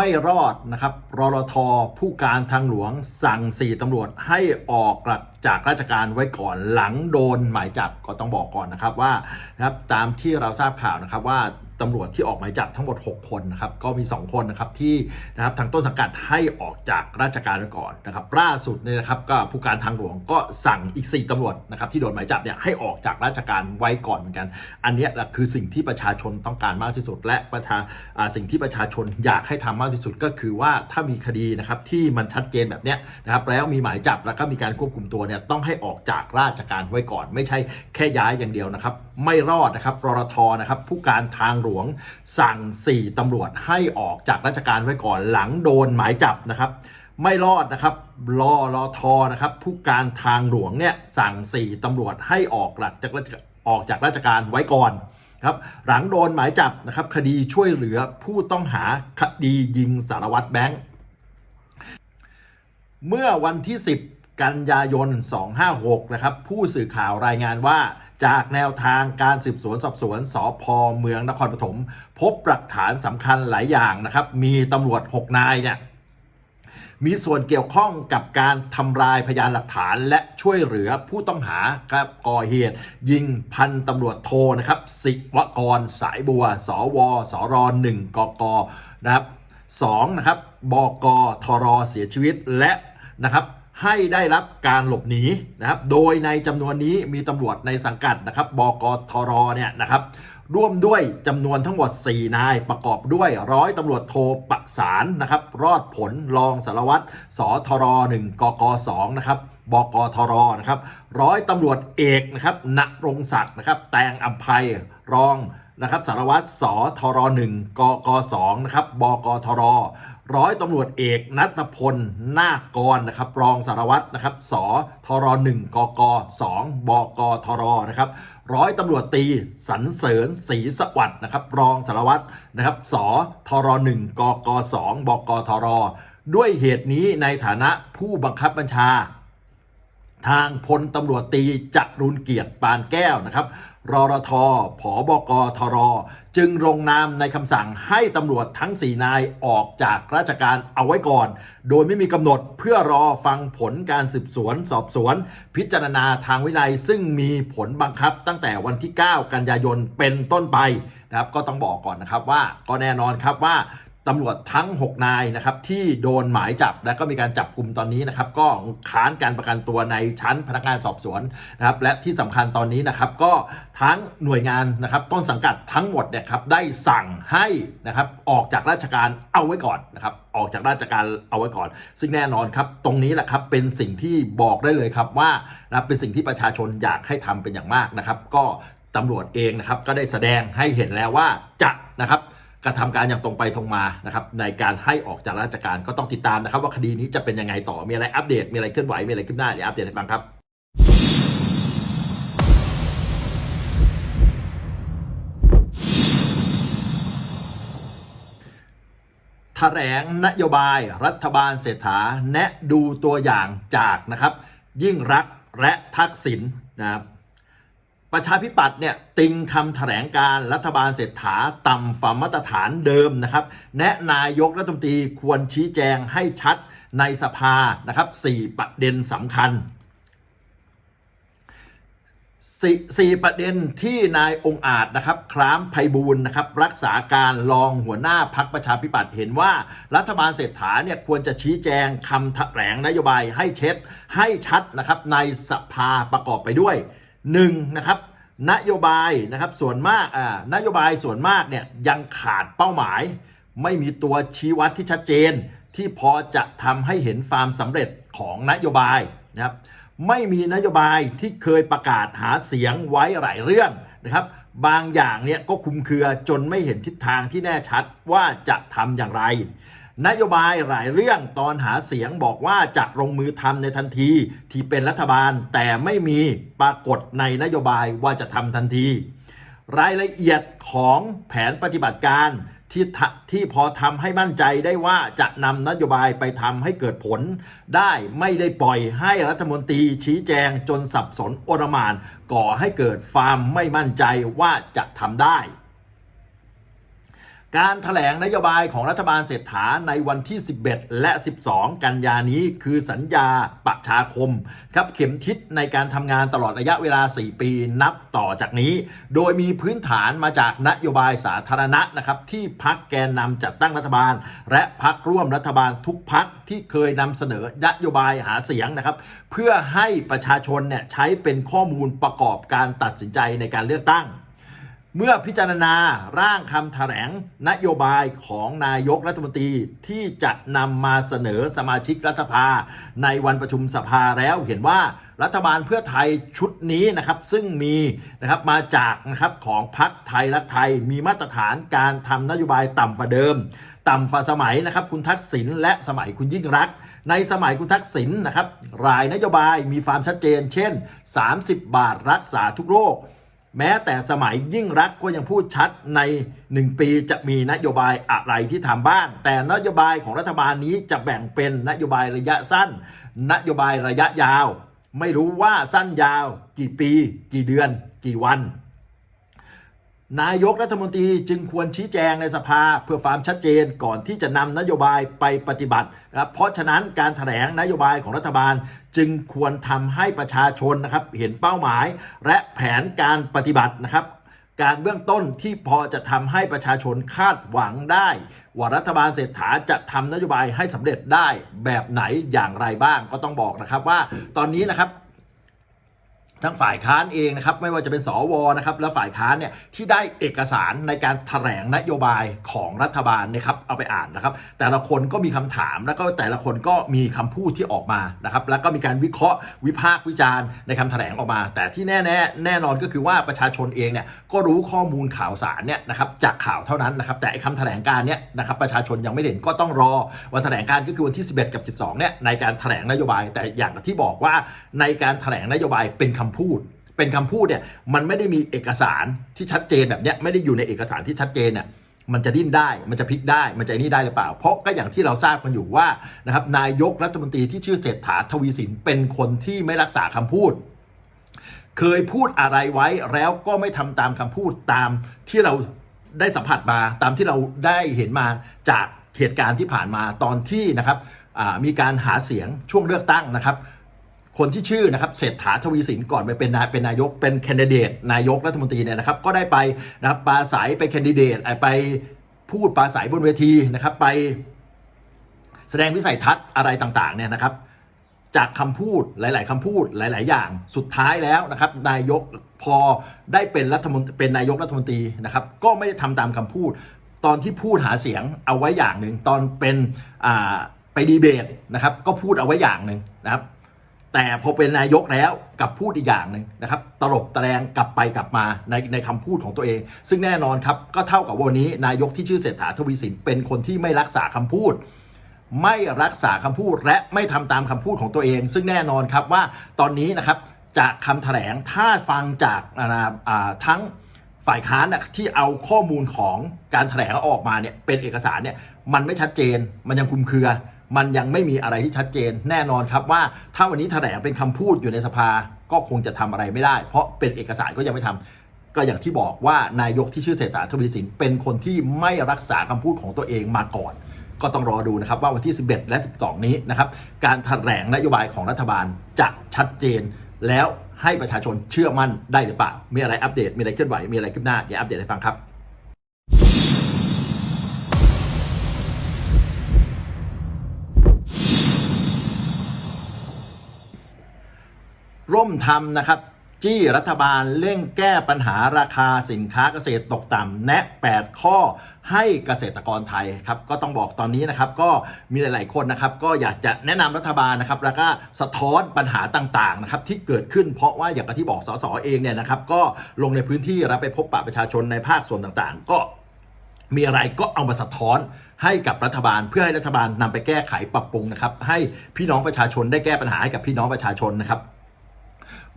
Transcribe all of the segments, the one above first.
ไม่รอดนะครับรรทผู้การทางหลวงสั่ง 4ตำรวจให้ออกหลักจากราชการไว้ก่อนหลังโดนหมายจับก็ต้องบอกก่อนนะครับว่านะครับตามที่เราทราบข่าวนะครับว่าตำรวจที่ออกหมายจับทั้งหมด 6 คนนะครับก็มี 2 คนนะครับที่นะครับทางต้นสังกัดให้ออกจากราชการไว้ก่อนนะครับล่าสุดเนี่ยนะครับก็ผู้การทางหลวงก็สั่งอีก 4ตำรวจนะครับที่โดนหมายจับเนี่ยให้ออกจากราชการไว้ก่อนเหมือนกัน อันนี้แหละคือสิ่งที่ประชาชนต้องการมากที่สุด และประชาสิ่งที่ประชาชนอยากให้ทำมากที่สุดก็คือว่าถ้ามีคดีนะครับที่มันชัดเจนแบบเนี้ยนะครับแล้วมีหมายจับแล้วก็มีการควบคุมตัวเนี่ยต้องให้ออกจากราชการไว้ก่อน ไม่ใช่แค่ย้ายอย่างเดียวนะครับ ไม่รอดนะครับรรทนะครับผู้การทางหลวงสั่ง 4ตำรวจให้ออกจากราชการไว้ก่อน หลังโดนหมายจับนะครับไม่รอดนะครับรอรอทอนะครับผู้การทางหลวงเนี่ยสั่ง 4ตำรวจให้ออกหลักจากราชออกจากราชการไว้ก่อนครับหลังโดนหมายจับนะครับคดีช่วยเหลือผู้ต้องหาคดียิงสารวัตรแบงค์เมื่อวันที่ 10 กันยายน 256 นะครับ ผู้สื่อข่าวรายงานว่า จากแนวทางการสืบสวนสอบสวนสพเมืองนครปฐมพบหลักฐานสำคัญหลายอย่างนะครับ มีตำรวจ 6 นายเนี่ยมีส่วนเกี่ยวข้องกับการทำลายพยานหลักฐานและช่วยเหลือผู้ต้องหาครับก่อเหตุ ยิงพันตำรวจโทนะครับสิวกรสายบัว สวสรหนึ่งกกนะครับสองนะครับบกทรเสียชีวิตและนะครับ ให้ได้รับการหลบหนีนะครับ โดยในจำนวนนี้มีตำรวจในสังกัดนะครับบกทรเนี่ยนะครับร่วมด้วยจำนวนทั้งหมด 4 นายประกอบด้วยร้อยตำรวจโทประสานนะครับ รอดผลรองสารวัตรสทร1กก2นะครับบกทรนะครับร้อยตำรวจเอกนะครับณรงศักดิ์นะครับ แตงอัมภัยรองนะครับสารวัตรสทร1กก2นะครับบกทร ร้อยตำรวจเอกนัทพลนาคกรนะครับรองสารวัตรนะครับสทร1กก2บกทรนะครับร้อยตำรวจตีสรรเสริญศรีสวัสดิ์นะครับรองสารวัตรนะครับสทร1กก2บกทรด้วยเหตุนี้ในฐานะผู้บังคับบัญชา ทางพลตำรวจตีจรุนเกียรติปานแก้วนะครับรรทผบกทร จึงลงนามในคำสั่งให้ตำรวจทั้ง 4 นายออกจากราชการเอาไว้ก่อน โดยไม่มีกำหนดเพื่อรอฟังผลการสืบสวน สอบสวน พิจารณาทางวินัย ซึ่งมีผลบังคับตั้งแต่วันที่ 9 กันยายนเป็นต้นไปนะครับก็ต้องบอกก่อนนะครับว่าก็แน่นอนครับว่า ตำรวจทั้ง 6 นายนะครับที่โดนหมายจับและก็มีการจับกลุ่มตอนนี้นะครับก็ค้านการประกันตัวในชั้นพนักงานสอบสวนนะครับและที่สำคัญตอนนี้นะครับก็ทั้งหน่วยงานนะครับต้นสังกัดทั้งหมดเนี่ยครับได้สั่งให้นะครับออกจากราชการเอาไว้ก่อนนะครับออกจากราชการเอาไว้ก่อน ซึ่งแน่นอนครับตรงนี้แหละครับเป็นสิ่งที่บอกได้เลยครับว่านะเป็นสิ่งที่ประชาชนอยากให้ทำเป็นอย่างมากนะครับ ก็ตำรวจเองนะครับก็ได้แสดงให้เห็นแล้วว่าจะนะครับ กระทำการอย่างตรงไปตรงมานะครับในการให้ออกจากราชการก็ต้องติดตามนะครับ ว่าคดีนี้จะเป็นยังไงต่อมีอะไรอัปเดตมีอะไรเคลื่อนไหวมีอะไรขึ้นหน้าเดี๋ยวอัปเดตให้ฟังครับแถลงนโยบายรัฐบาลเศรษฐาแนะดูตัวอย่างจากนะครับ ยิ่งรักและทักษิณนะครับ ประชาธิปัตย์เนี่ยติงคำแถลงการรัฐบาลเศรษฐาต่ำฝ่ามาตรฐานเดิมนะครับ แนะนายกรัฐมนตรีควรชี้แจงให้ชัดในสภานะครับ4ประเด็นสำคัญสี่สี่ประเด็นที่นายองอาจนะครับคล้ามไพบูลนะครับรักษาการรองหัวหน้าพักประชาธิปัตย์เห็นว่า รัฐบาลเศรษฐาเนี่ยควรจะชี้แจงคำแถลงนโยบายให้เช็ดให้ชัดนะครับในสภาประกอบไปด้วย หนึ่งนะครับนโยบายนะครับส่วนมากอ่านโยบายส่วนมากเนี่ยยังขาดเป้าหมาย ไม่มีตัวชี้วัดที่ชัดเจน ที่พอจะทำให้เห็นความสำเร็จของนโยบายนะครับไม่มีนโยบายที่เคยประกาศหาเสียงไว้หลายเรื่องนะครับ บางอย่างเนี่ยก็คุมเครือจนไม่เห็นทิศทางที่แน่ชัดว่าจะทำอย่างไร นโยบายหลายเรื่องตอนหาเสียงบอกว่าจะลงมือทำในทันทีที่เป็นรัฐบาลแต่ไม่มีปรากฏในนโยบายว่าจะทำทันที รายละเอียดของแผนปฏิบัติการที่ที่พอทำให้มั่นใจได้ว่าจะนำนโยบายไปทำให้เกิดผล ได้ไม่ได้ปล่อยให้รัฐมนตรีชี้แจงจนสับสนโอรมานก่อให้เกิดความไม่มั่นใจว่าจะทำได้ การถแถลงนโยบายของรัฐบาลเศรษฐาในวันที่ 11 และ 12 กันยานี้คือสัญญาประชาคม ครับเข็มทิศในการทำงานตลอดระยะเวลา 4 ปีนับต่อจากนี้ โดยมีพื้นฐานมาจากนโยบายสาธารณะนะครับที่พักแกนนำจัดตั้งรัฐบาล และพักร่วมรัฐบาลทุกพักที่เคยนำเสนอนโยบายหาเสียงนะครับเพื่อให้ประชาชนเนี่ยใช้เป็นข้อมูลประกอบการตัดสินใจในการเลือกตั้ง เมื่อพิจารณาร่างคำแถลงนโยบายของนายกรัฐมนตรีที่จะนำมาเสนอสมาชิกรัฐสภา ในวันประชุมสภาแล้วเห็นว่ารัฐบาลเพื่อไทยชุดนี้นะครับซึ่งมีนะครับมาจากนะครับของพรรคไทยรักไทยมีมาตรฐานการทำนโยบายต่ำฝ่าเดิม ต่ำฝ่าสมัยนะครับคุณทักษิณและสมัยคุณยิ่งรัก ในสมัยคุณทักษิณนะครับรายนโยบายมีความชัดเจน เช่น 30 บาทรักษาทุกโรค แม้แต่สมัยยิ่งรักก็ยังพูดชัดใน 1 ปีจะมีนโยบายอะไรที่ทำบ้าง แต่นโยบายของรัฐบาลนี้จะแบ่งเป็นนโยบายระยะสั้น นโยบายระยะยาว ไม่รู้ว่าสั้นยาว กี่ปี กี่เดือน กี่วัน นายกรัฐมนตรีจึงควรชี้แจงในสภาเพื่อความชัดเจนก่อนที่จะนำนโยบายไปปฏิบัตินะครับเพราะฉะนั้นการแถลงนโยบายของรัฐบาล จึงควรทำให้ประชาชนนะครับเห็นเป้าหมาย และแผนการปฏิบัตินะครับ การเบื้องต้นที่พอจะทำให้ประชาชนคาดหวังได้ ว่ารัฐบาลเศรษฐาจะทำนโยบายให้สำเร็จได้แบบไหนอย่างไรบ้างก็ต้องบอกนะครับว่าตอนนี้นะครับ ทั้งฝ่ายค้านเองนะครับไม่ว่าจะเป็นสวนะครับและฝ่ายค้านเนี่ยที่ได้เอกสารในการแถลงนโยบายของรัฐบาลนะครับเอาไปอ่านนะครับ แต่ละคนก็มีคำถามแล้วก็แต่ละคนก็มีคำพูดที่ออกมานะครับแล้วก็มีการวิเคราะห์วิพากษ์วิจารณ์ในคำแถลงออกมา แต่ที่แน่แน่แน่นอนก็คือว่าประชาชนเองเนี่ยก็รู้ข้อมูลข่าวสารเนี่ยนะครับจากข่าวเท่านั้นนะครับแต่ไอ้คำแถลงการเนี่ยนะครับประชาชนยังไม่เห็นก็ต้องรอวันแถลงการก็คือวันที่ 11 กับ 12เนี่ยในการแถลงนโยบาย แต่อย่างที่บอกว่าในการแถลงนโยบายเป็นคำพูด เป็นคำพูดเนี่ยมันไม่ได้มีเอกสารที่ชัดเจนแบบเนี้ยไม่ได้อยู่ในเอกสารที่ชัดเจนเนี่ยมันจะดิ้นได้ มันจะพลิกได้ มันจะนี่ได้หรือเปล่า เพราะก็อย่างที่เราทราบกันอยู่ว่านะครับนายกรัฐมนตรีที่ชื่อเศรษฐาทวีสินเป็นคนที่ไม่รักษาคำพูด เคยพูดอะไรไว้แล้วก็ไม่ทำตามคำพูดตามที่เราได้สัมผัสมา ตามที่เราได้เห็นมาจากเหตุการณ์ที่ผ่านมาตอนที่นะครับมีการหาเสียงช่วงเลือกตั้งนะครับ คนที่ชื่อนะครับเศรษฐาทวีสินก่อนไปเป็นนายเป็นนายกเป็นแคนดิเดตนายกรัฐมนตรีเนี่ยนะครับก็ได้ไปนะครับปราศัยไปแคนดิเดตไปพูดปราศัยบนเวทีนะครับไปแสดงวิสัยทัศน์อะไรต่างๆเนี่ยนะครับจากคำพูดหลาย ๆคำพูดหลาย ๆ อย่างสุดท้ายแล้วนะครับนายกพอได้เป็นรัฐมนตรีเป็นนายกรัฐมนตรีนะครับก็ไม่ได้ทำตามคำพูด ตอนที่พูดหาเสียงเอาไว้อย่างหนึ่งตอนเป็นไปดีเบตนะครับก็พูดเอาไว้อย่างหนึ่งนะครับ แต่พอเป็นนายกแล้วกับพูดอีกอย่างหนึ่งนะครับ ตลบตะแลงกลับไปกลับมาในในคำพูดของตัวเอง ซึ่งแน่นอนครับ ก็เท่ากับวันนี้นายกที่ชื่อเศรษฐาทวีสินเป็นคนที่ไม่รักษาคำพูด ไม่รักษาคำพูดและไม่ทำตามคำพูดของตัวเอง ซึ่งแน่นอนครับว่าตอนนี้นะครับจากคำแถลงถ้าฟังจากทั้งฝ่ายค้านนะที่เอาข้อมูลของการแถลงออกมาเนี่ยเป็นเอกสารเนี่ยมันไม่ชัดเจนมันยังคลุมเครือ มันยังไม่มีอะไรที่ชัดเจนแน่นอนครับว่าถ้าวันนี้แถลงเป็นคำพูดอยู่ในสภาก็คงจะทำอะไรไม่ได้ เพราะเป็นเอกสารก็ยังไม่ทำก็อย่างที่บอกว่านายกที่ชื่อเศรษฐาทวีสินเป็นคนที่ไม่รักษาคำพูดของตัวเองมาก่อน ก็ต้องรอดูนะครับว่าวันที่ 11 และ 12 นี้นะครับการแถลงนโยบายของรัฐบาลจะชัดเจนแล้วให้ประชาชนเชื่อมั่นได้หรือเปล่า มีอะไรอัปเดต มีอะไรเคลื่อนไหว มีอะไรคืบหน้าอย่าอัปเดตให้ฟังครับ ร่วมทำนะครับจี้รัฐบาลเร่งแก้ปัญหาราคาสินค้าเกษตรตกต่ำแนะ 8 ข้อให้เกษตรกรไทยครับก็ต้องบอกตอนนี้นะครับก็มีหลาย ๆ คนนะครับก็อยากจะแนะนำรัฐบาลนะครับแล้วก็สะท้อนปัญหาต่าง ๆ นะครับที่เกิดขึ้นเพราะว่าอย่างที่บอกสสเองเนี่ยนะครับก็ลงในพื้นที่รับไปพบปะประชาชนในภาคส่วนต่างๆ ก็มีอะไรก็เอามาสะท้อนให้กับรัฐบาลเพื่อให้รัฐบาลนำไปแก้ไขปรับปรุงนะครับให้พี่น้องประชาชนได้แก้ปัญหาให้กับพี่น้องประชาชนนะครับ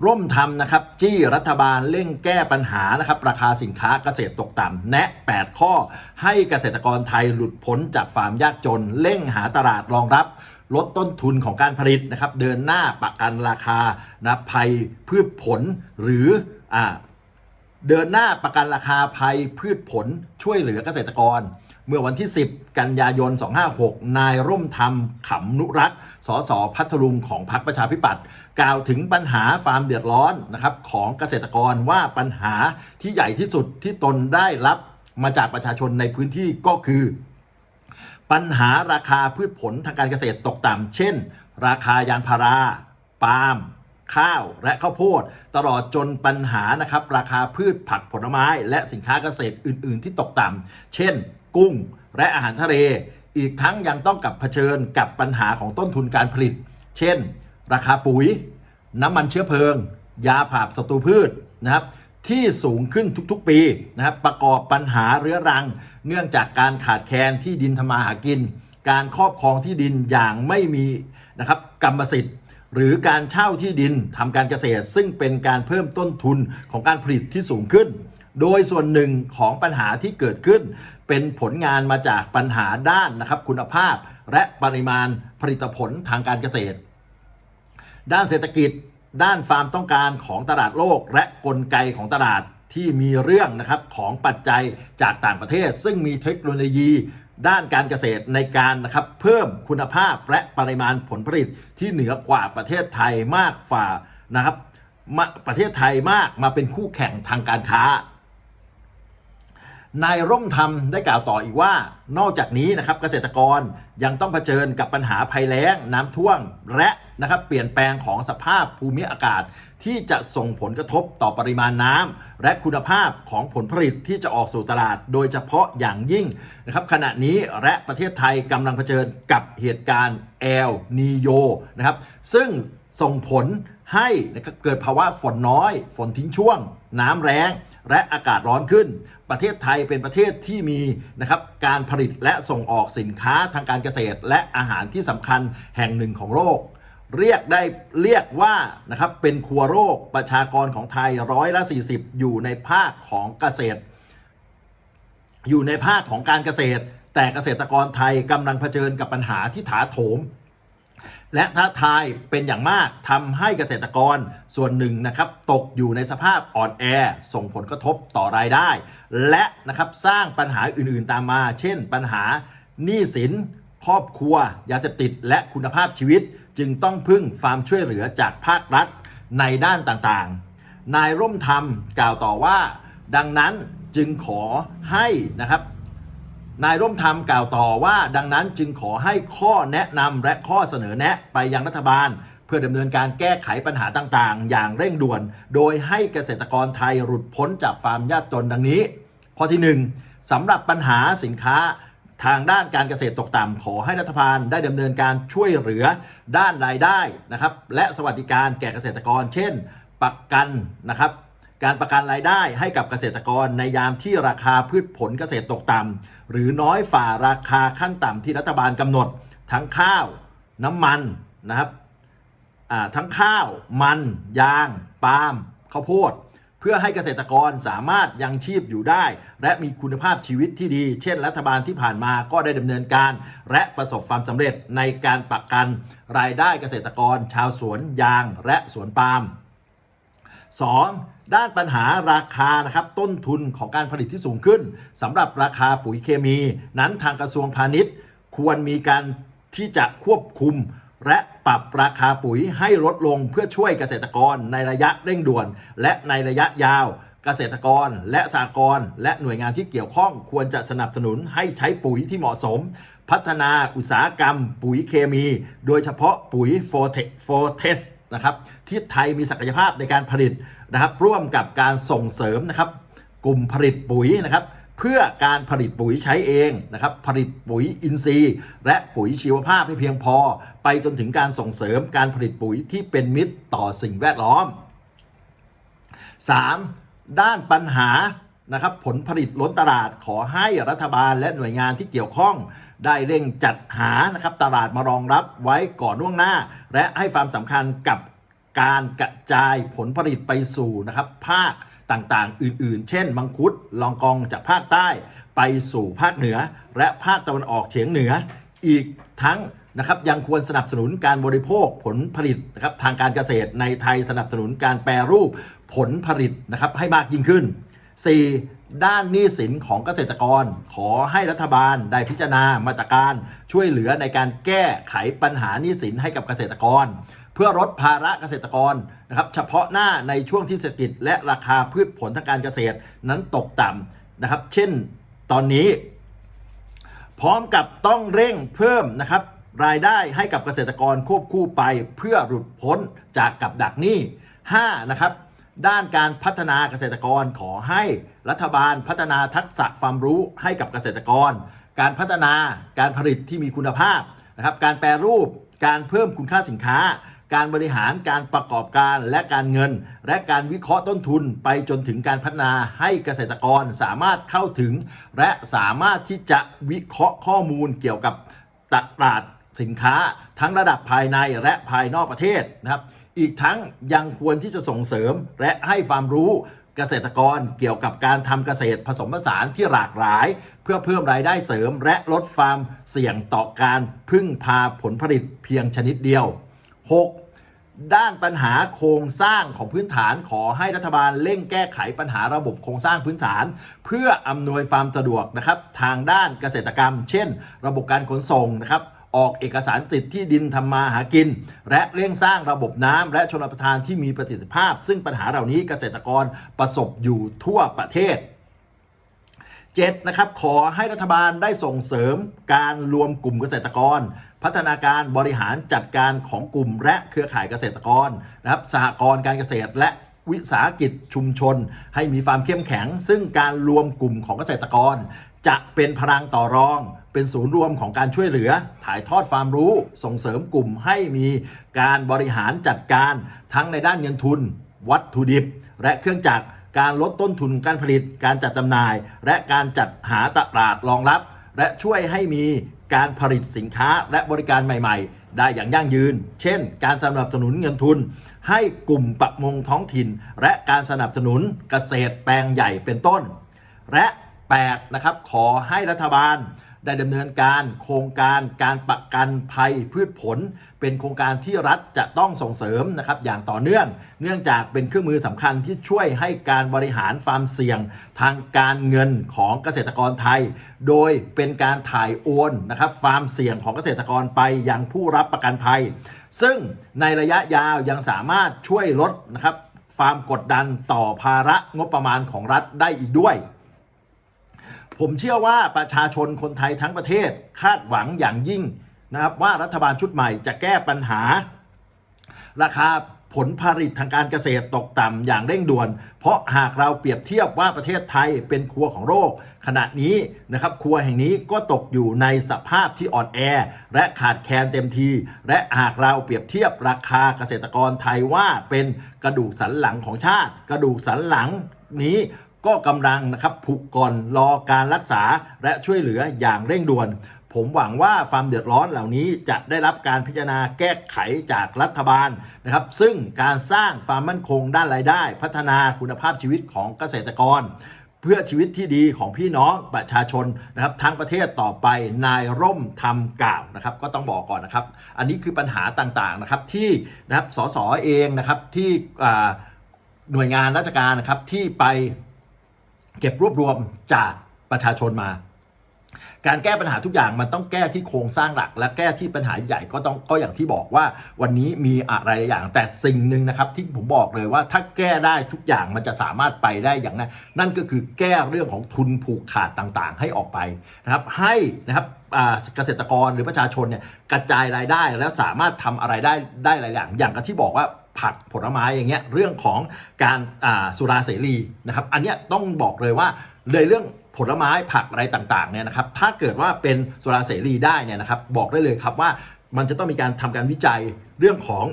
ร่วมทำนะครับ จี้รัฐบาลเร่งแก้ปัญหานะครับ ราคาสินค้าเกษตรตกต่ำแนะ 8 ข้อ ให้เกษตรกรไทยหลุดพ้นจากความยากจน เร่งหาตลาดรองรับ ลดต้นทุนของการผลิตนะครับ เดินหน้าประกันราคานะภัยพืชผลหรืออ่าเดินหน้าประกันราคาภัยพืชผลช่วยเหลือเกษตรกร มื่อวันที่ 10 กันยายน 256 นายร่มธรรมขำนุรักษ์สสพัทลุงของพรรคประชาธิปัตย์กล่าวถึงปัญหาฟาร์มเดือดร้อนนะครับของเกษตรกรว่าปัญหาที่ใหญ่ที่สุดที่ตนได้รับมาจากประชาชนในพื้นที่ก็คือ ปัญหาราคาพืชผลทางการเกษตรตกต่ำเช่น ราคายางพาราปาล์มข้าวและข้าวโพด ตลอดจนปัญหานะครับราคาพืชผักผลไม้ และสินค้าเกษตรอื่น ๆ ที่ตกต่ำเช่น กุ้ง และอาหารทะเล อีกทั้งยังต้องกับเผชิญกับปัญหาของต้นทุนการผลิต เช่น ราคาปุ๋ย น้ำมันเชื้อเพลิง ยาผาบศัตรูพืชนะครับที่สูงขึ้นทุกๆปีนะครับประกอบปัญหาเรื้อรัง เนื่องจากการขาดแคลนที่ดินทำมาหากิน การครอบครองที่ดินอย่างไม่มีนะครับกรรมสิทธิ์ หรือการเช่าที่ดินทำการเกษตร ซึ่งเป็นการเพิ่มต้นทุนของการผลิตที่สูงขึ้น โดยส่วนหนึ่งของปัญหาที่เกิดขึ้น เป็นผลงานมาจากปัญหาด้านนะครับคุณภาพ และปริมาณผลิตผลทางการเกษตร ด้านเศรษฐกิจ ด้านความต้องการของตลาดโลก และกลไกของตลาดที่มีเรื่องนะครับของปัจจัยจากต่างประเทศ ซึ่งมีเทคโนโลยี ด้านการเกษตรในการนะครับเพิ่มคุณภาพและปริมาณผลผลิตที่เหนือกว่าประเทศไทยมากฝ่านะครับประเทศไทยมากมาเป็นคู่แข่งทางการค้า นายร่มธรรมได้กล่าวต่ออีกว่า นอกจากนี้นะครับเกษตรกรยังต้องเผชิญกับปัญหาภัยแล้งน้ำท่วมและนะครับเปลี่ยนแปลงของสภาพภูมิอากาศ ที่จะส่งผลกระทบต่อปริมาณน้ำและคุณภาพของผลผลิตที่จะออกสู่ตลาด โดยเฉพาะอย่างยิ่งนะครับขณะนี้และประเทศไทยกำลังเผชิญกับเหตุการณ์แอลนีโยนะครับซึ่ง ส่งผลให้เกิดภาวะฝนน้อย ฝนทิ้งช่วง น้ำแรงและอากาศร้อนขึ้น ประเทศไทยเป็นประเทศที่มีนะครับการผลิตและส่งออกสินค้าทางการเกษตร และอาหารที่สำคัญแห่งหนึ่งของโลกเรียกได้เรียกว่านะครับเป็นครัวโรคประชากรของไทยร้อยละ 40 อยู่ในภาคของเกษตร อยู่ในภาคของการเกษตร แต่เกษตรกรไทยกำลังเผชิญกับปัญหาที่ถาโถม และท้าทายเป็นอย่างมากทำให้เกษตรกรส่วนหนึ่งนะครับตกอยู่ในสภาพอ่อนแอ ส่งผลกระทบต่อรายได้ และนะครับสร้างปัญหาอื่นๆตามมา เช่น ปัญหาหนี้สิน ครอบครัว ยาเสพติด และคุณภาพชีวิต จึงต้องพึ่งความช่วยเหลือจากภาครัฐในด้านต่างๆ นายร่มธรรมกล่าวต่อว่า ดังนั้นจึงขอให้นะครับ นายร่มธรรมกล่าวต่อว่า ดังนั้นจึงขอให้ข้อแนะนำและข้อเสนอแนะไปยังรัฐบาล เพื่อดำเนินการแก้ไขปัญหาต่างๆ อย่างเร่งด่วน โดยให้เกษตรกรไทยหลุดพ้นจากความยากจนดังนี้ ข้อที่ 1สำหรับปัญหาสินค้าทางด้านการเกษตรตกต่ำขอให้รัฐบาลได้ดำเนินการช่วยเหลือด้านรายได้นะครับและสวัสดิการแก่เกษตรกร เช่น ประกันนะครับ การประกันรายได้ให้กับเกษตรกรในยามที่ราคาพืชผลเกษตรตกต่ำหรือน้อยฝ่าราคาขั้นต่ำที่รัฐบาลกำหนด ทั้งข้าว น้ำมันนะครับทั้งข้าว มัน ยาง ปาล์มข้าวโพด เพื่อให้เกษตรกรสามารถยังชีพอยู่ได้ และมีคุณภาพชีวิตที่ดี เช่น รัฐบาลที่ผ่านมาก็ได้ดำเนินการ และประสบความสำเร็จในการประกันรายได้เกษตรกร ชาวสวนยางและสวนปาล์ม 2. ด้านปัญหาราคานะครับต้นทุนของการผลิตที่สูงขึ้นสำหรับราคาปุ๋ยเคมี นั้นทางกระทรวงพาณิชย์ ควรมีการที่จะควบคุม และปรับราคาปุ๋ยให้ลดลงเพื่อช่วยเกษตรกรในระยะเร่งด่วน และในระยะยาวเกษตรกรและสหกรณ์และหน่วยงานที่เกี่ยวข้องควรจะสนับสนุนให้ใช้ปุ๋ยที่เหมาะสม พัฒนาอุตสาหกรรม ปุ๋ยเคมี โดยเฉพาะปุ๋ยโฟเทโฟเทสนะครับ ที่ไทยมีศักยภาพในการผลิตนะครับร่วมกับการส่งเสริมนะครับกลุ่มผลิตปุ๋ยนะครับเพื่อการผลิตปุ๋ยใช้เองนะครับผลิตปุ๋ยอินทรีย์ และปุ๋ยชีวภาพให้เพียงพอ ไปจนถึงการส่งเสริมการผลิตปุ๋ยที่เป็นมิตรต่อสิ่งแวดล้อม 3. ด้านปัญหานะครับผลผลิตล้นตลาดขอให้รัฐบาลและหน่วยงานที่เกี่ยวข้อง ได้เร่งจัดหานะครับตลาดมารองรับไว้ก่อนล่วงหน้า และให้ความสำคัญกับ การกระจายผลผลิตไปสู่นะครับภาคต่างๆ อื่นๆ เช่น มังคุดลองกองจากภาคใต้ไปสู่ภาคเหนือ และภาคตะวันออกเฉียงเหนือ อีกทั้งนะครับยังควรสนับสนุนการบริโภคผลผลิตนะครับทางการเกษตรในไทยสนับสนุนการแปรรูปผลผลิตนะครับให้มากยิ่งขึ้น 4. ด้านหนี้สินของเกษตรกร ขอให้รัฐบาลได้พิจารณามาตรการช่วยเหลือในการแก้ไขปัญหาหนี้สินให้กับเกษตรกร พื่อลดภาระเกษตรกรนะครับเฉพาะหน้าในช่วงที่เศรษฐกิจและราคาพืชผลทางการเกษตรนั้นตกต่ำนะครับ เช่นตอนนี้ พร้อมกับต้องเร่งเพิ่มนะครับรายได้ให้กับเกษตรกรควบคู่ไปเพื่อหลุดพ้นจากกับดักหนี้ 5. นะครับด้านการพัฒนาเกษตรกรขอให้รัฐบาลพัฒนาทักษะความรู้ให้กับเกษตรกร การพัฒนาการผลิตที่มีคุณภาพนะครับการแปรรูปการเพิ่มคุณค่าสินค้า การบริหารการประกอบการและการเงิน และการวิเคราะห์ต้นทุนไปจนถึงการพัฒนาให้เกษตรกรสามารถเข้าถึง และสามารถที่จะวิเคราะห์ข้อมูลเกี่ยวกับตลาดสินค้าทั้งระดับภายในและภายนอกประเทศนะครับอีกทั้งยังควรที่จะส่งเสริมและให้ความรู้เกษตรกรเกี่ยวกับการทำเกษตรผสมผสานที่หลากหลาย เพื่อเพิ่มรายได้เสริม และลดความเสี่ยงต่อการพึ่งพาผลผลิตเพียงชนิดเดียว 6. ด้านปัญหาโครงสร้างของพื้นฐานขอให้รัฐบาลเร่งแก้ไขปัญหาระบบโครงสร้างพื้นฐาน เพื่ออำนวยความสะดวกนะครับทางด้านเกษตรกรรม เช่น ระบบการขนส่งนะครับออกเอกสารติดที่ดินทำมาหากิน และเร่งสร้างระบบน้ำและชลประทานที่มีประสิทธิภาพ ซึ่งปัญหาเหล่านี้เกษตรกรประสบอยู่ทั่วประเทศ 7นะครับขอให้รัฐบาลได้ส่งเสริมการรวมกลุ่มเกษตรกร พัฒนาการบริหารจัดการของกลุ่มและเครือข่ายเกษตรกรนะครับสหกรณ์การเกษตรและวิสาหกิจชุมชน ให้มีความเข้มแข็ง ซึ่งการรวมกลุ่มของเกษตรกร จะเป็นพลังต่อรอง เป็นศูนย์รวมของการช่วยเหลือ ถ่ายทอดความรู้ ส่งเสริมกลุ่มให้มีการบริหารจัดการ ทั้งในด้านเงินทุน วัตถุดิบ และเครื่องจักร การลดต้นทุนการผลิต การจัดจำหน่าย และการจัดหาตลาดรองรับ และช่วยให้มีการผลิตสินค้าและบริการใหม่ ๆ ได้อย่างยั่งยืน เช่น การสนับสนุนเงินทุน ให้กลุ่มประมงท้องถิ่น และการสนับสนุนเกษตรแปลงใหญ่เป็นต้น และ8นะครับขอให้รัฐบาลได้ดำเนินการโครงการการประกันภัยพืชผล เป็นโครงการที่รัฐจะต้องส่งเสริมนะครับอย่างต่อเนื่อง เนื่องจากเป็นเครื่องมือสำคัญที่ช่วยให้การบริหารความเสี่ยงทางการเงินของเกษตรกรไทย โดยเป็นการถ่ายโอนนะครับความเสี่ยงของเกษตรกรไปยังผู้รับประกันภัย ซึ่งในระยะยาวยังสามารถช่วยลดนะครับความกดดันต่อภาระงบประมาณของรัฐได้อีกด้วยผมเชื่อว่าประชาชนคนไทยทั้งประเทศคาดหวังอย่างยิ่ง นะครับว่ารัฐบาลชุดใหม่จะแก้ปัญหา ราคาผลผลิตทางการเกษตรตกต่ำอย่างเร่งด่วน เพราะหากเราเปรียบเทียบว่าประเทศไทยเป็นครัวของโลกขณะนี้นะครับครัวแห่งนี้ก็ตกอยู่ในสภาพที่อ่อนแอ และขาดแคลนเต็มที และหากเราเปรียบเทียบราคาเกษตรกรไทยว่าเป็นกระดูกสันหลังของชาติ กระดูกสันหลังนี้ก็กำลังนะครับผุกก่อนรอการรักษาและช่วยเหลืออย่างเร่งด่วน ผมหวังว่าความเดือดร้อนเหล่านี้จะได้รับการพิจารณาแก้ไขจากรัฐบาลนะครับ ซึ่งการสร้างความมั่นคงด้านรายได้ พัฒนาคุณภาพชีวิตของเกษตรกร เพื่อชีวิตที่ดีของพี่น้องประชาชนนะครับทั้งประเทศต่อไปนายร่มทำกล่าวนะครับ ก็ต้องบอกก่อนนะครับ อันนี้คือปัญหาต่างๆนะครับที่นะครับสสเองนะครับที่หน่วยงานราชการนะครับที่ไปเก็บรวบรวมจากประชาชนมา การแก้ปัญหาทุกอย่างมันต้องแก้ที่โครงสร้างหลัก และแก้ที่ปัญหาใหญ่ก็ต้องก็อย่างที่บอกว่า วันนี้มีอะไรอย่างแต่สิ่งหนึ่งนะครับที่ผมบอกเลยว่าถ้าแก้ได้ทุกอย่างมันจะสามารถไปได้อย่างนั้นนั่นก็คือแก้เรื่องของทุนผูกขาดต่างๆ ให้ออกไปนะครับให้นะครับเกษตรกรหรือประชาชนเนี่ยกระจายรายได้แล้วสามารถทำอะไรได้ได้หลายอย่าง อย่างกับที่บอกว่าผักผลไม้อย่างเงี้ยเรื่องของการสุราเสรีนะครับ อันเนี้ยต้องบอกเลยว่าเลยเรื่อง ผลไม้ผักอะไรต่างๆเนี่ยนะครับถ้าเกิดว่าเป็นสุราเสรีได้เนี่ยนะครับบอกได้เลยครับว่ามันจะต้องมีการทำการวิจัยเรื่องของ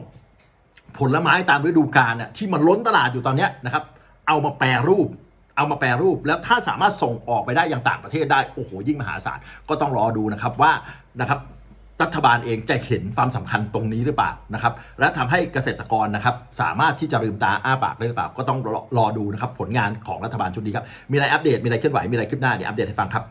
ผลไม้ตามฤดูกาลเนี่ยที่มันล้นตลาดอยู่ตอนนี้นะครับเอามาแปรรูปเอามาแปรรูปแล้วถ้าสามารถส่งออกไปได้อย่างต่างประเทศได้ โอ้โหยิ่งมหาศาลก็ต้องรอดูนะครับว่านะครับ รัฐบาลเองจะเห็นความสำคัญตรงนี้หรือเปล่านะครับ และทำให้เกษตรกรนะครับสามารถที่จะลืมตาอ้าปากได้หรือเปล่า ก็ต้องรออดูนะครับผลงานของรัฐบาลชุดนี้ครับ มีอะไรอัปเดต มีอะไรเคลื่อนไหว มีอะไรคืบหน้าเดี๋ยวอัปเดตให้ฟังครับ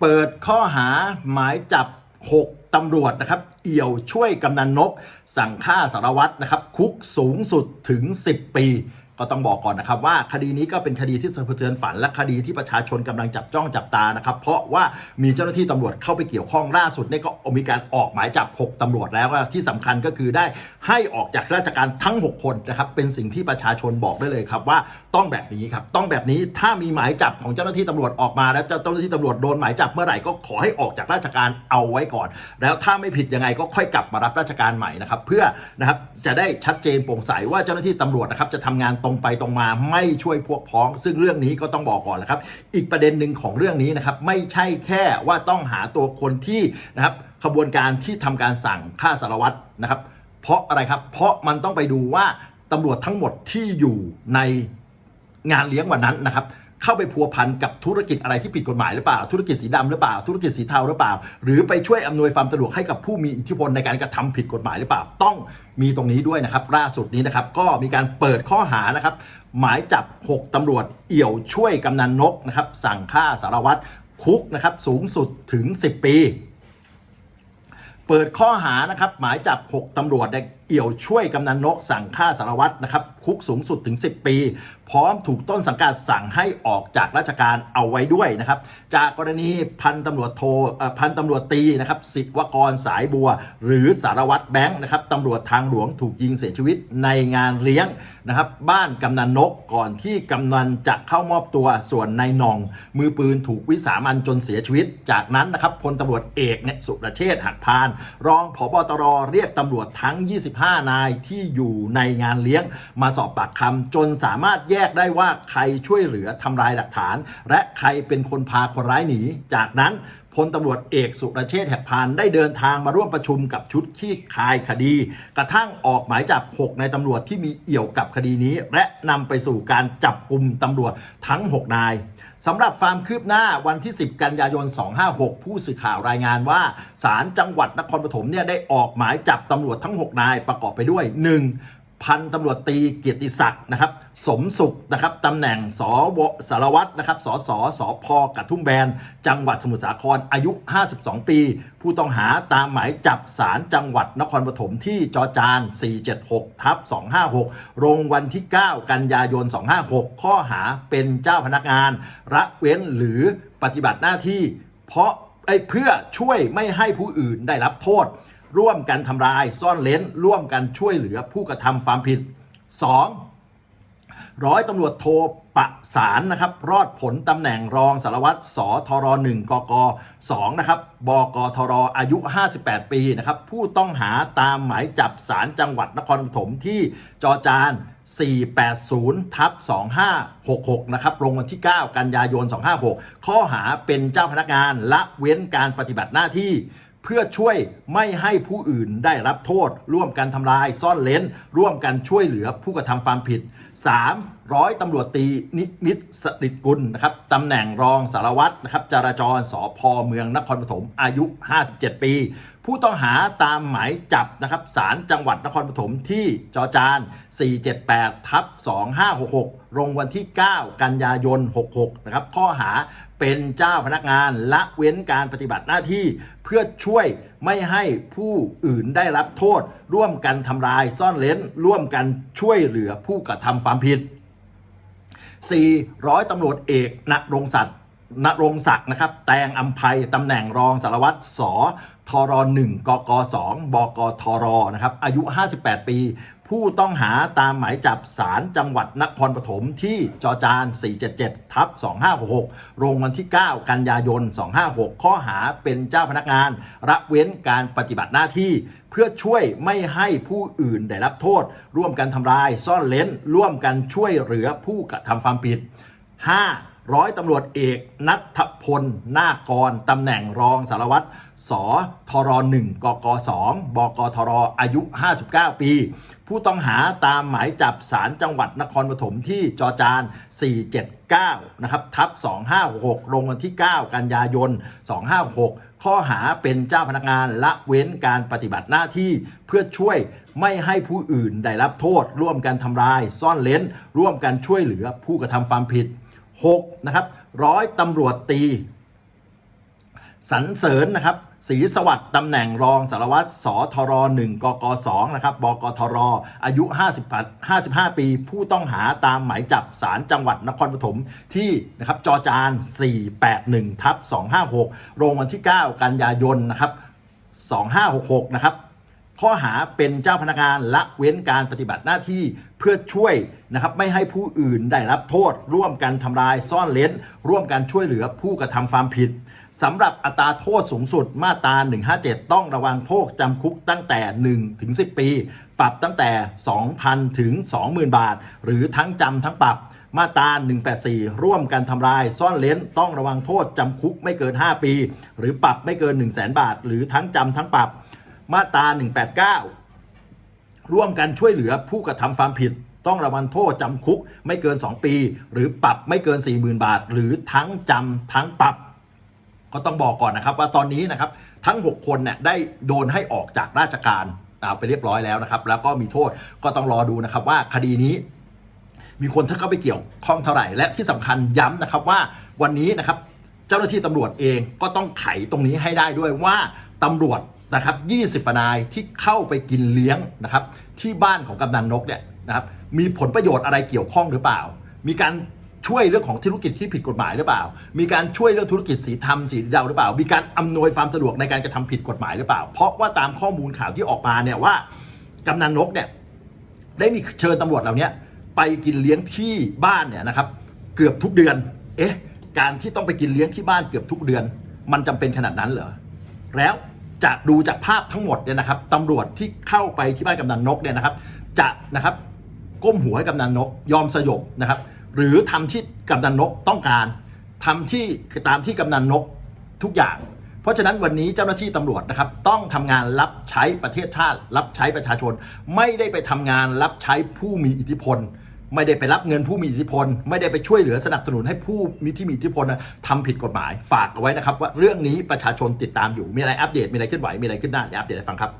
เปิดข้อหาหมายจับ 6ตำรวจนะครับ เอี่ยวช่วยกำนันนก สั่งฆ่าสารวัตรนะครับ คุกสูงสุดถึง 10 ปี ก็ต้องบอกก่อนนะครับว่าคดีนี้ก็เป็นคดีที่สะเทือนฝันและคดีที่ประชาชนกำลังจับจ้องจับตานะครับเพราะว่ามีเจ้าหน้าที่ตำรวจเข้าไปเกี่ยวข้องล่าสุดเนี่ยก็มีการออกหมายจับ 6ตำรวจแล้วที่สำคัญก็คือได้ให้ออกจากราชการทั้ง 6 คนนะครับเป็นสิ่งที่ประชาชนบอกได้เลยครับว่าต้องแบบนี้ครับต้องแบบนี้ถ้ามีหมายจับของเจ้าหน้าที่ตำรวจออกมา แล้วเจ้าหน้าที่ตำรวจโดนหมายจับเมื่อไหร่ก็ขอให้ออกจากราชการเอาไว้ก่อน แล้วถ้าไม่ผิดยังไงก็ค่อยกลับมารับราชการใหม่นะครับเพื่อนะครับ จะได้ชัดเจนโปร่งใสว่าเจ้าหน้าที่ตำรวจนะครับจะทำงานตรงไปตรงมาไม่ช่วยพวกพ้อง ซึ่งเรื่องนี้ก็ต้องบอกก่อนนะครับ อีกประเด็นหนึ่งของเรื่องนี้นะครับไม่ใช่แค่ว่าต้องหาตัวคนที่นะครับขบวนการที่ทำการสั่งฆ่าสารวัตรนะครับ เพราะอะไรครับ เพราะมันต้องไปดูว่าตำรวจทั้งหมดที่อยู่ในงานเลี้ยงวันนั้นนะครับเข้าไปพัวพันกับธุรกิจอะไรที่ผิดกฎหมายหรือเปล่า ธุรกิจสีดำหรือเปล่า ธุรกิจสีเทาหรือเปล่า หรือไปช่วยอำนวยความสะดวกให้กับผู้มีอิทธิพลในการกระทำผิดกฎหมายหรือเปล่า ต้อง มีตรงนี้ด้วยนะครับล่าสุดนี้นะครับก็มีการเปิดข้อหานะครับหมายจับ 6ตำรวจเอี่ยวช่วยกำนันนกนะครับสั่งฆ่าสารวัตรคุกนะครับสูงสุดถึง 10 ปี เปิดข้อหานะครับหมายจับ 6ตำรวจเด้ เอี่ยวช่วยกำนันนกสั่งฆ่าสารวัตรนะครับคุกสูงสุดถึง 10 ปี พร้อมถูกต้นสังกัดสั่งให้ออกจากราชการเอาไว้ด้วยนะครับ จากกรณีพันตำรวจโทพันตำรวจตีนะครับสิทธวกรสายบัว หรือสารวัตรแบงค์นะครับตำรวจทางหลวงถูกยิงเสียชีวิตในงานเลี้ยงนะครับบ้านกำนันนกก่อนที่กำนันจะเข้ามอบตัวส่วนนายนอง มือปืนถูกวิสามันจนเสียชีวิต จากนั้นนะครับพลตำรวจเอกเนี่ยสุรเชษฐ์หักพาน รองผบตรเรียกตำรวจทั้ง 25 5 นายที่อยู่ในงานเลี้ยงมาสอบปากคำจนสามารถแยกได้ว่าใครช่วยเหลือทำลายหลักฐาน และใครเป็นคนพาคนร้ายหนี จากนั้นพลตำรวจเอกสุรเชษฐ์หักพานได้เดินทางมาร่วมประชุมกับชุดขี้คายคดี กระทั่งออกหมายจับ 6 ในตำรวจที่มีเอี่ยวกับคดีนี้ และนำไปสู่การจับกลุ่มตำรวจทั้ง 6 นาย สำหรับความคืบหน้าวันที่ 10 กันยายน 256 ผู้สื่อข่าวรายงานว่าศาลจังหวัดนครปฐมเนี่ยได้ออกหมายจับตำรวจทั้ง 6 นายประกอบไปด้วย 1. พันตำรวจตีเกียรติศักดิ์นะครับ สมสุขนะครับตำแหน่งสวสารวัตรนะครับสสสพกระทุ่มแบน จังหวัดสมุทรสาครอายุ 52 ปี ผู้ต้องหาตามหมายจับศาลจังหวัดนครปฐมที่จอจาน 476ทับ256 ลงวันที่ 9 กันยายน 256 ข้อหาเป็นเจ้าพนักงานระเว้นหรือปฏิบัติหน้าที่ เพราะเพื่อช่วยไม่ให้ผู้อื่นได้รับโทษ ร่วมกันทำลายซ่อนเล้น ร่วมกันช่วยเหลือผู้กระทำความผิด 2. ร้อยตำรวจโทประสานนะครับ รอดผลตำแหน่งรองสารวัตรสทร1กก2นะครับบกทรอายุ 58 ปีนะครับผู้ต้องหาตามหมายจับศาลจังหวัดนครปฐมที่จอจาน480ทับ2566 นะครับ ลงวันที่ 9 กันยายน 256 ข้อหาเป็นเจ้าพนักงานละเว้นการปฏิบัติหน้าที่ เพื่อช่วยไม่ให้ผู้อื่นได้รับโทษ ร่วมกันทำลายซ่อนเล้น ร่วมกันช่วยเหลือผู้กระทำความผิด 3. ร้อยตำรวจตีนิมิตสริกุลนะครับตำแหน่งรองสารวัตรนะครับจราจรสพเมืองนครปฐมอายุ 57 ปี ผู้ต้องหาตามหมายจับนะครับศาลจังหวัดนครปฐมที่จอจาน 478ทับ2566ลงวันที่ 9 กันยายน 66นะครับข้อหา เป็นเจ้าพนักงานละเว้นการปฏิบัติหน้าที่ เพื่อช่วยไม่ให้ผู้อื่นได้รับโทษ ร่วมกันทำลายซ่อนเล้น ร่วมกันช่วยเหลือผู้กระทำความผิด 4. ร้อยตำรวจเอกณรงศักดิ์ณรงศักดิ์นะครับ แตงอัมภัยตำแหน่งรองสารวัตรสทร1กก2บกทรนะครับ อายุ 58 ปี ผู้ต้องหาตามหมายจับศาลจังหวัดนครปฐมที่จอจาน 477 ทับ 2566ลงวันที่ 9 กันยายน 256 ข้อหาเป็นเจ้าพนักงานระเว้นการปฏิบัติหน้าที่ เพื่อช่วยไม่ให้ผู้อื่นได้รับโทษ ร่วมกันทำลาย ซ่อนเล้น ร่วมกันช่วยเหลือผู้กระทำความผิด 5. ร้อยตำรวจเอกนัทพล นากร ตำแหน่งรองสารวัตร สทร1กก2บกทรอายุ 59 ปี ผู้ต้องหาตามหมายจับศาลจังหวัดนครปฐมที่จอจาน 479 นะครับ ทับ 2566 ลงวันที่ 9 กันยายน 256 ข้อหาเป็นเจ้าพนักงานละเว้นการปฏิบัติหน้าที่เพื่อช่วยไม่ให้ผู้อื่นได้รับโทษ ร่วมกันทำลาย ซ่อนเล้น ร่วมกันช่วยเหลือผู้กระทำความผิด 6. นะครับร้อยตำรวจตีสรรเสริญนะครับ ศรีสวัสดิ์ตำแหน่งรองสารวัตรสทร1กก2นะครับบกทร อายุ 50 55 ปี ผู้ต้องหาตามหมายจับศาลจังหวัดนครปฐมที่นะครับจอจาน 481ทับ256ลงวันที่ 9 กันยายนนะครับ2566นะครับข้อหาเป็นเจ้าพนักงานละเว้นการปฏิบัติหน้าที่เพื่อช่วยนะครับไม่ให้ผู้อื่นได้รับโทษ ร่วมกันทำลายซ่อนเล้น ร่วมกันช่วยเหลือผู้กระทำความผิด สำหรับอัตราโทษสูงสุดมาตรา 157 ต้องระวังโทษจำคุกตั้งแต่ 1 ถึง 10 ปี ปรับตั้งแต่ 2,000 ถึง 20,000 บาท หรือทั้งจำทั้งปรับมาตรา 184 ร่วมกันทำลาย ซ่อนเล้น ต้องระวังโทษจำคุกไม่เกิน 5 ปี หรือปรับไม่เกิน 1 0 0 0 0แบาท หรือทั้งจำทั้งปรับ มาตรา 189 ร่วมกันช่วยเหลือผู้กระทำความผิด ต้องระวังโทษจำคุกไม่เกิน 2 ปี หรือปรับไม่เกิน 40,000 บาท หรือทั้งจำทั้งปรับ ก็ต้องบอกก่อนนะครับว่าตอนนี้นะครับทั้ง 6 คนเนี่ยได้โดนให้ออกจากราชการเอาไปเรียบร้อยแล้วนะครับ แล้วก็มีโทษก็ต้องรอดูนะครับว่าคดีนี้มีคนที่เข้าไปเกี่ยวข้องเท่าไหร่ และที่สำคัญย้ำนะครับว่าวันนี้นะครับเจ้าหน้าที่ตำรวจเองก็ต้องไขตรงนี้ให้ได้ด้วยว่าตำรวจนะครับ20นายที่เข้าไปกินเลี้ยงนะครับ ที่บ้านของกำนันนกเนี่ยนะครับมีผลประโยชน์อะไรเกี่ยวข้องหรือเปล่า มีการ ช่วยเรื่องของธุรกิจที่ผิดกฎหมายหรือเปล่า มีการช่วยเรื่องธุรกิจสีทำสีเทาหรือเปล่า มีการอำนวยความสะดวกในการกระทำผิดกฎหมายหรือเปล่า เพราะว่าตามข้อมูลข่าวที่ออกมาเนี่ยว่ากำนันนกเนี่ยได้มีเชิญตำรวจเหล่านี้ไปกินเลี้ยงที่บ้านเนี่ยนะครับเกือบทุกเดือน เอ๊ะ การที่ต้องไปกินเลี้ยงที่บ้านเกือบทุกเดือน มันจำเป็นขนาดนั้นเหรอ แล้วจะดูจากภาพทั้งหมดเนี่ยนะครับตำรวจที่เข้าไปที่บ้านกำนันนกเนี่ยนะครับ จะนะครับก้มหัวให้กำนันนกยอมสยบนะครับ หรือทำที่กำนันนกต้องการทำที่ตามที่กำนันนกทุกอย่าง เพราะฉะนั้นวันนี้เจ้าหน้าที่ตำรวจนะครับ ต้องทำงานรับใช้ประเทศชาติ รับใช้ประชาชน ไม่ได้ไปทำงานรับใช้ผู้มีอิทธิพล ไม่ได้ไปรับเงินผู้มีอิทธิพล ไม่ได้ไปช่วยเหลือสนับสนุนให้ผู้มีที่มีอิทธิพลนะทำผิดกฎหมาย ฝากเอาไว้นะครับ ว่าเรื่องนี้ประชาชนติดตามอยู่มีอะไรอัปเดตมีอะไรเคลื่อนไหวมีอะไรขึ้นหน้าเดี๋ยวอัปเดตให้ฟังครับ